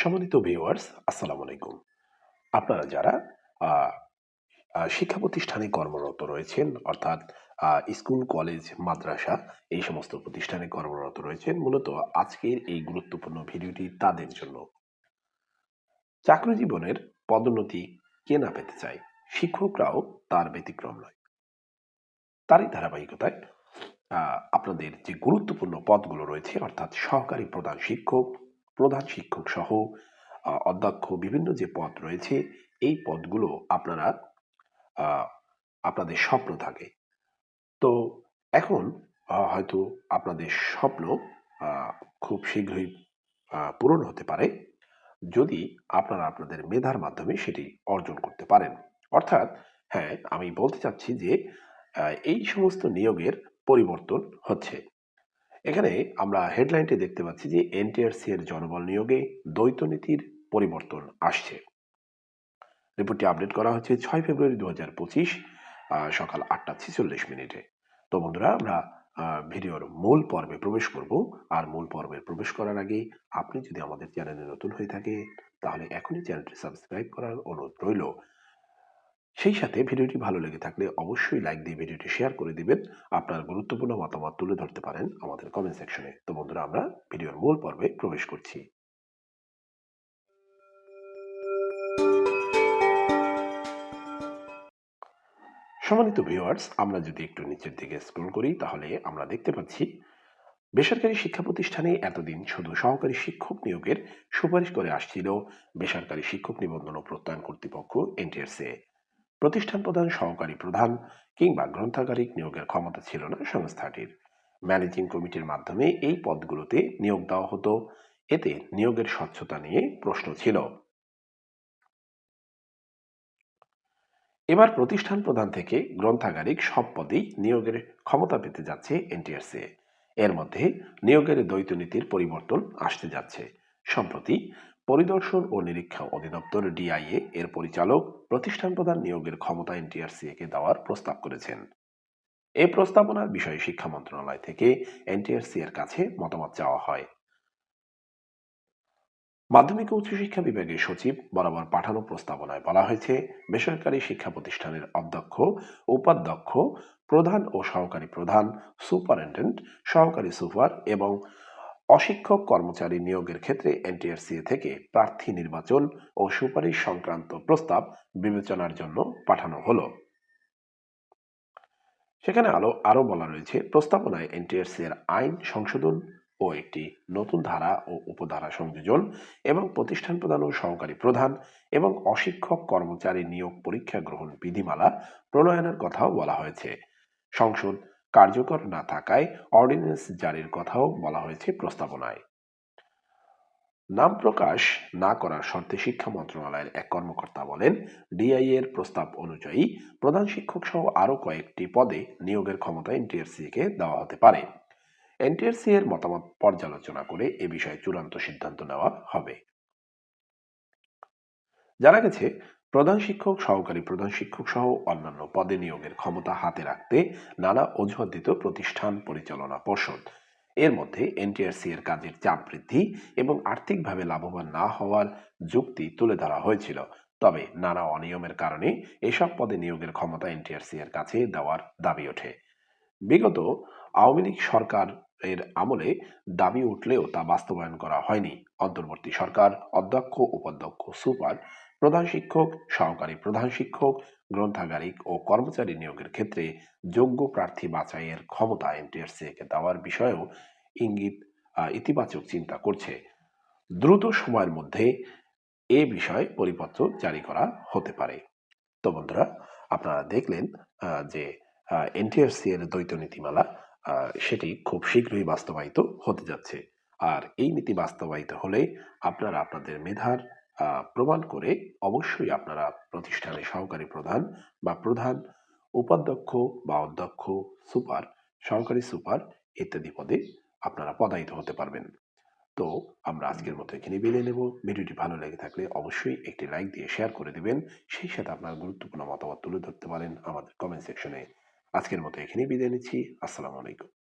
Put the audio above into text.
সম্মানিত ভিউয়ার্স আসসালামু আলাইকুম। আপনারা যারা শিক্ষা প্রতিষ্ঠানে কর্মরত রয়েছেন, অর্থাৎ স্কুল, কলেজ, মাদ্রাসা, এই সমস্ত প্রতিষ্ঠানে কর্মরত রয়েছেন, মূলত আজকের এই গুরুত্বপূর্ণ ভিডিওটি তাদের জন্য। চাকরি জীবনের পদোন্নতি কে না পেতে চায়? শিক্ষকরাও তার ব্যতিক্রম নয়। তারই ধারাবাহিকতায় আপনাদের যে গুরুত্বপূর্ণ পদগুলো রয়েছে, অর্থাৎ সহকারী প্রধান শিক্ষক প্রধান শিক্ষক সহ অধ্যক্ষ বিভিন্ন যে পদ রয়েছে, এই পদগুলো আপনারা আপনাদের স্বপ্ন থাকে। তো এখন হয়তো আপনাদের স্বপ্ন খুব শীঘ্রই পূরণ হতে পারে, যদি আপনারা আপনাদের মেধার মাধ্যমে সেটি অর্জন করতে পারেন। অর্থাৎ হ্যাঁ আমি বলতে চাচ্ছি যে এই সমস্ত নিয়োগের পরিবর্তন হচ্ছে। এখানে আমরা হেডলাইনটি দেখতে পাচ্ছি যে এনটিআরসি এর জনবল নিয়োগে দ্বৈত নীতির পরিবর্তন আসছে। রিপোর্টটি আপডেট করা হচ্ছে ছয় ফেব্রুয়ারি দু হাজার পঁচিশ সকাল আটটা ছেচল্লিশ মিনিটে। তো বন্ধুরা, আমরা ভিডিওর মূল পর্বে প্রবেশ করব। আর মূল পর্বে প্রবেশ করার আগে আপনি যদি আমাদের চ্যানেলে নতুন হয়ে থাকে তাহলে এখনই চ্যানেলটি সাবস্ক্রাইব করার অনুরোধ রইল। সেই সাথে ভিডিওটি ভালো লেগে থাকলে অবশ্যই লাইক দিয়ে ভিডিওটি শেয়ার করে দিবেন। আপনার গুরুত্বপূর্ণ মতামত তুলে ধরতে পারেন আমাদের কমেন্ট সেকশনে তো বন্ধুরা, আমরা ভিডিওর মূল পর্বে প্রবেশ করছি। সম্মানিত ভিউয়ার্স আমরা যদি একটু নিচের দিকে স্ক্রল করি, তাহলে আমরা দেখতে পাচ্ছি, বেসরকারি শিক্ষা প্রতিষ্ঠানে এতদিন শুধু সহকারী শিক্ষক নিয়োগের সুপারিশ করে আসছিল বেসরকারি শিক্ষক নিবন্ধন ও প্রত্যয়ন কর্তৃপক্ষ এনটিআরসিএ প্রতিষ্ঠান প্রধান, সহকারী প্রধান কিংবা গ্রন্থাগারিক নিয়োগের ক্ষমতা ছিল না সংস্থাটির। ম্যানেজিং কমিটির মাধ্যমে এই পদগুলোতে নিয়োগ দেওয়া হতো। এতে নিয়োগের স্বচ্ছতা নিয়ে প্রশ্ন ছিল। এবার প্রতিষ্ঠান প্রধান থেকে গ্রন্থাগারিক সব পদেই নিয়োগের ক্ষমতা পেতে যাচ্ছে এনটিআরসি এর মধ্যে নিয়োগের দ্বৈত নীতির পরিবর্তন আসতে যাচ্ছে। সম্প্রতি পরিদর্শন ও নিরীক্ষা অধিদপ্তর ডিআইএ এর পরিচালক প্রতিষ্ঠান প্রধান নিয়োগের ক্ষমতা এনটিআরসি কে দেওয়ার প্রস্তাব করেছেন। এই প্রস্তাবনার বিষয়ে শিক্ষা মন্ত্রণালয় থেকে এনটিআরসি এর কাছে মতামত চাওয়া হয়। মাধ্যমিক ও উচ্চশিক্ষা বিভাগের সচিব বরাবর পাঠানো প্রস্তাবনায় বলা হয়েছে, বেসরকারি শিক্ষা প্রতিষ্ঠানের অধ্যক্ষ, উপাধ্যক্ষ, প্রধান ও সহকারী প্রধান সুপারিনটেন্ডেন্ট সহকারী সুপার এবং অশিক্ষক কর্মচারী নিয়োগের ক্ষেত্রে এনটিআরসিএ থেকে প্রার্থী নির্বাচন ও সুপারিশ সংক্রান্ত প্রস্তাব বিবেচনার জন্য পাঠানো হলো। সেখানে আলো আরও বলা রয়েছে, প্রস্তাবনায় এনটিআরসি এর আইন সংশোধন ও একটি নতুন ধারা ও উপধারা সংযোজন এবং প্রতিষ্ঠান প্রধান ও সহকারী প্রধান এবং অশিক্ষক কর্মচারী নিয়োগ পরীক্ষা গ্রহণ বিধিমালা প্রণয়নের কথাও বলা হয়েছে। সংসদ কার্যকর না থাকায় অর্ডিন্যান্স জারির কথাও বলা হয়েছে প্রস্তাবনায়। নাম প্রকাশ না করার শর্তে শিক্ষা মন্ত্রণালয়ের এক কর্মকর্তা বলেন ডিআই এর প্রস্তাব অনুযায়ী প্রধান শিক্ষক সহ আরও কয়েকটি পদে নিয়োগের ক্ষমতা এনটিআরসি কে দেওয়া হতে পারে। এনটিআরসি এর মতামত পর্যালোচনা করে এ বিষয়ে চূড়ান্ত সিদ্ধান্ত নেওয়া হবে। জানা গেছে প্রধান শিক্ষক, সহকারী প্রধান শিক্ষক সহ অন্যান্য পদে নিয়োগের ক্ষমতা হাতে রাখতে নানা অজুহাত দিত প্রতিষ্ঠান পরিচালনা পর্ষদ। এর মধ্যে এনটিআরসি এর কাজের চাপ বৃদ্ধি এবং আর্থিকভাবে লাভবান না হওয়ার যুক্তি তুলে ধরা হয়েছিল। তবে নানা অনিয়মের কারণে এসব পদে নিয়োগের ক্ষমতা এনটিআরসি এর কাছে দেওয়ার দাবি ওঠে। বিগত আওয়ামী লীগ সরকার এর আমলে দাবি উঠলেও তা বাস্তবায়ন করা হয়নি। অন্তর্বর্তী সরকার অধ্যক্ষ, উপাধ্যক্ষ, সুপার প্রধান শিক্ষক, সহকারী প্রধান শিক্ষক, গ্রন্থাগারিক ও কর্মচারী নিয়োগের ক্ষেত্রে যোগ্য প্রার্থী বাছাইয়ের ক্ষমতা এনটিআরসি কে দেওয়ার বিষয়েও ইঙ্গিত ইতিবাচক চিন্তা করছে। দ্রুত সময়ের মধ্যে এ বিষয়ে পরিপত্র জারি করা হতে পারে। তো বন্ধুরা, আপনারা দেখলেন যে এনটিআরসি এর দ্বৈত নীতিমালা সেটি খুব শীঘ্রই বাস্তবায়িত হতে যাচ্ছে। আর এই নীতি বাস্তবায়িত হলে আপনারা আপনাদের মেধার প্রমাণ করে অবশ্যই আপনারা প্রতিষ্ঠানে সহকারী প্রধান বা প্রধান উপাধ্যক্ষ বা অধ্যক্ষ, সুপার, সহকারী সুপার ইত্যাদি পদে আপনারা পদায়িত হতে পারবেন। তো আমরা আজকের মতো এখানে বিদায় নেব। ভিডিওটি ভালো লেগে থাকলে অবশ্যই একটি লাইক দিয়ে শেয়ার করে দিবেন। সেই সাথে আপনার গুরুত্বপূর্ণ মতামত তুলে ধরতে পারেন আমাদের কমেন্ট সেকশনে। আজকের মতো এখানেই বিদায় নিচ্ছি। আসসালামু আলাইকুম।